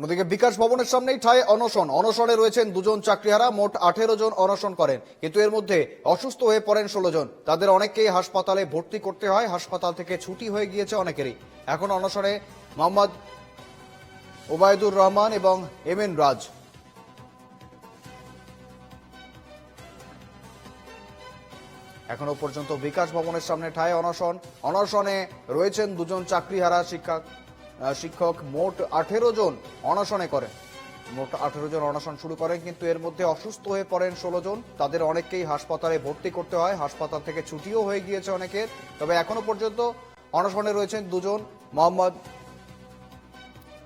অন্যদিকে বিকাশ ভবনের সামনেই ঠায় অনশন। অনশনে রয়েছেন দুজন চাকরিহারা মোট আঠেরো জন অনশন করেন। কিন্তু এর মধ্যে অসুস্থ হয়ে পড়েন ষোলো জন। তাদের অনেককেই হাসপাতালে ভর্তি করতে হয়। হাসপাতাল থেকে ছুটি হয়ে গিয়েছে অনেকেরই। এখন অনশনে মোহাম্মদ ওবায়দুর রহমান এবং এম এন রাজ। এখনও পর্যন্ত বিকাশ ভবনের সামনে ঠায় অনশন। অনশনে রয়েছেন দুজন চাকরিহারা শিক্ষক আহ, শিক্ষক মোট আঠেরো জন অনশনে করেন। মোট আঠেরো জন অনশন শুরু করেন, কিন্তু এর মধ্যে অসুস্থ হয়ে পড়েন ষোলো জন। তাদের অনেককেই হাসপাতালে ভর্তি করতে হয়। হাসপাতাল থেকে ছুটিও হয়ে গিয়েছে অনেকের। তবে এখনও পর্যন্ত অনশনে রয়েছেন দুজন, মোহাম্মদ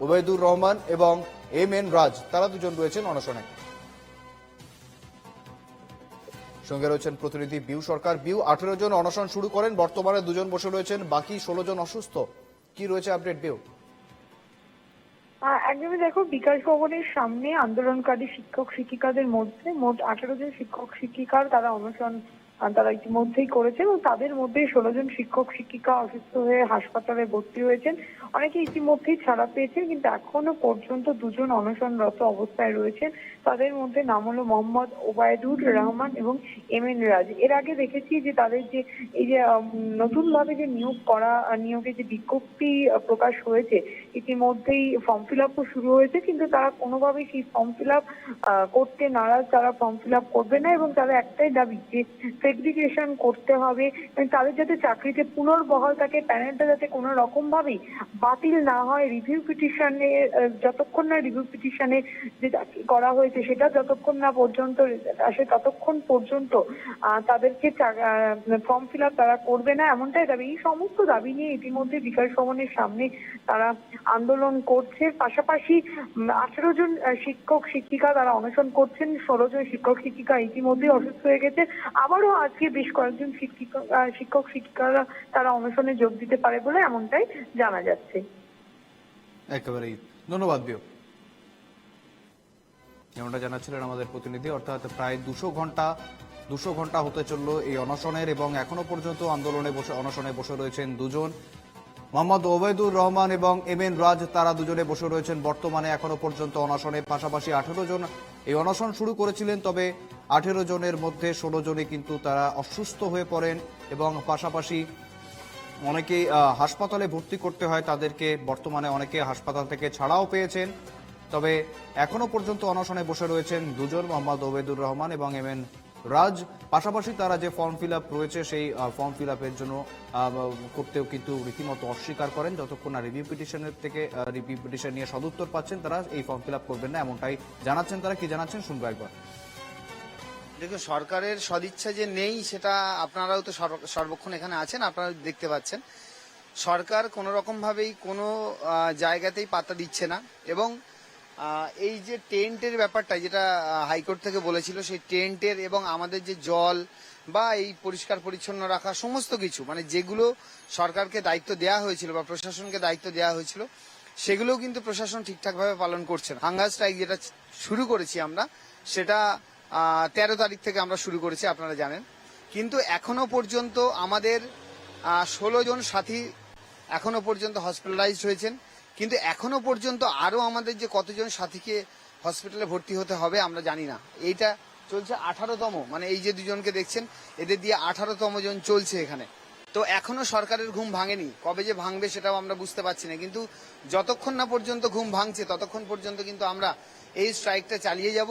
ওবেদুর রহমান এবং এম এন রাজ। তারা দুজন রয়েছেন অনশনে। সঙ্গে রয়েছেন প্রতিনিধি বিউ সরকার। বিউ, আঠেরো জন অনশন শুরু করেন। বর্তমানে দুজন বসে রয়েছেন। বাকি ষোলো জন অসুস্থ। কি রয়েছে আপডেট বিউ? একদমই দেখো, বিকাশ ভবনের সামনে আন্দোলনকারী শিক্ষক শিক্ষিকাদের মধ্যে মোট আঠারো জন শিক্ষক শিক্ষিকার তারা অনশন তারা ইতিমধ্যেই করেছে এবং তাদের মধ্যে ষোলো জন শিক্ষক শিক্ষিকা অসুস্থ হয়ে হাসপাতালে ভর্তি হয়েছেন। অনেকে ইতিমধ্যেই ছাড়া পেয়েছেন কিন্তু এখনও পর্যন্ত দুজন অনশনরত অবস্থায় রয়েছেন। তাদের মধ্যে নাম হলো মোহাম্মদ ওবায়দুর রহমান এবং এম এন রাজ। এর আগে দেখেছি যে তাদের যে এই যে নতুন ভাবে যে নিয়োগ করা আহ, নিয়োগের যে বিজ্ঞপ্তি প্রকাশ হয়েছে ইতিমধ্যেই ফর্ম ফিল আপও শুরু হয়েছে কিন্তু তারা কোনোভাবেই সেই ফর্ম ফিল আপ করতে নারাজ তারা ফর্ম ফিল আপ করবে না এবং তাদের একটাই দাবি যে সেগ্রিগেশন করতে হবে, এবং তাদের যাতে চাকরিতে পুনর্বহাল থাকে প্যানেলটা যাতে কোনো রকম ভাবেই বাতিল না হয় রিভিউ পিটিশনে যতক্ষণ না রিভিউ পিটিশনে যে করা হয়েছে, সেটা যতক্ষণ না পর্যন্ত আসে, ততক্ষণ পর্যন্ত তাদেরকে ফর্ম ফিল আপ তারা করবে না। এমনটাই দাবি, এই সমস্ত দাবি নিয়ে ইতিমধ্যে বিকাশ ভবনের সামনে তারা আন্দোলন করছে। পাশাপাশি আঠেরো জন শিক্ষক, শিক্ষিকা তারা অনশন করছেন। ষোলো জন শিক্ষক, শিক্ষিকা ইতিমধ্যে অসুস্থ হয়ে গেছে। আবারও আজকে বেশ কয়েকজন শিক্ষিকা শিক্ষক, শিক্ষিকারা তারা অনশনে যোগ দিতে পারে বলে এমনটাই জানা যাচ্ছে। একেবারেই। ধন্যবাদ বিউ যেমনটা জানাচ্ছিলেন আমাদের প্রতিনিধি, অর্থাৎ প্রায় দুশো ঘণ্টা দুশো ঘণ্টা হতে চলল এই অনশনের এবং এখনও পর্যন্ত আন্দোলনে বসে, অনশনে বসে রয়েছেন দুজন। মোহাম্মদ ওবায়দুর রহমান এবং এম এন রাজ, তারা দুজনে বসে রয়েছেন বর্তমানে এখনও পর্যন্ত অনশনে পাশাপাশি আঠেরো জন। এই অনশন শুরু করেছিলেন, তবে আঠেরো জনের মধ্যে ষোলো জনে কিন্তু তারা অসুস্থ হয়ে পড়েন এবং পাশাপাশি অনেকেই হাসপাতালে ভর্তি করতে হয়, তাদেরকে বর্তমানে অনেকে হাসপাতাল থেকে ছাড়াও পেয়েছেন। তবে এখনও পর্যন্ত অনশনে বসে রয়েছেন দুজন, মোহাম্মদ ওবেদুর রহমান এবং এম এন রাজ। পাশাপাশি তারা যে ফর্ম ফিল আপ রয়েছে, সেই ফর্ম ফিল আপের জন্য করতেও কিন্তু রীতিমতো অস্বীকার করেন। যতক্ষণ না রিভিউ পিটিশনের থেকে রিভিউ পিটিশন নিয়ে সদুত্তর পাচ্ছেন তারা, এই ফর্ম ফিল আপ করবেন না, এমনটাই জানাচ্ছেন তারা। কি জানাচ্ছেন, শুনব একবার। দেখুন, সরকারের সদিচ্ছা যে নেই, সেটা আপনারাও তো সর্ব- সর্বক্ষণ এখানে আছেন, আপনারা দেখতে পাচ্ছেন। সরকার কোনো রকম ভাবেই কোনো জায়গাতেই পাত্তা দিচ্ছে না এবং এই যে টেন্টের ব্যাপারটা, যেটা হাইকোর্ট থেকে বলেছিল, সেই টেন্টের এবং আমাদের যে জল বা এই পরিষ্কার পরিচ্ছন্ন রাখা সমস্ত কিছু মানে যেগুলো সরকারকে দায়িত্ব দেওয়া হয়েছিল বা প্রশাসনকে দায়িত্ব দেওয়া হয়েছিল, সেগুলোও কিন্তু প্রশাসন ঠিকঠাকভাবে পালন করছে না। হাঙ্গার স্ট্রাইক যেটা শুরু করেছি আমরা, সেটা তেরো তারিখ থেকে আমরা শুরু করেছি, আপনারা জানেন। কিন্তু এখনও পর্যন্ত আমাদের ষোলো জন সাথী এখনও পর্যন্ত হসপিটালাইজড হয়েছেন। কিন্তু এখনও পর্যন্ত আরও আমাদের যে কতজন সাথীকে হসপিটালে ভর্তি হতে হবে আমরা জানি না। এইটা চলছে আঠারোতম মানে এই যে দুজনকে দেখছেন, এদের দিয়ে আঠারোতম জন চলছে এখানে। তো এখনও সরকারের ঘুম ভাঙেনি। কবে যে ভাঙবে সেটাও আমরা বুঝতে পারছি না। কিন্তু যতক্ষণ না পর্যন্ত ঘুম ভাঙছে, ততক্ষণ পর্যন্ত কিন্তু আমরা এই স্ট্রাইকটা চালিয়ে যাব।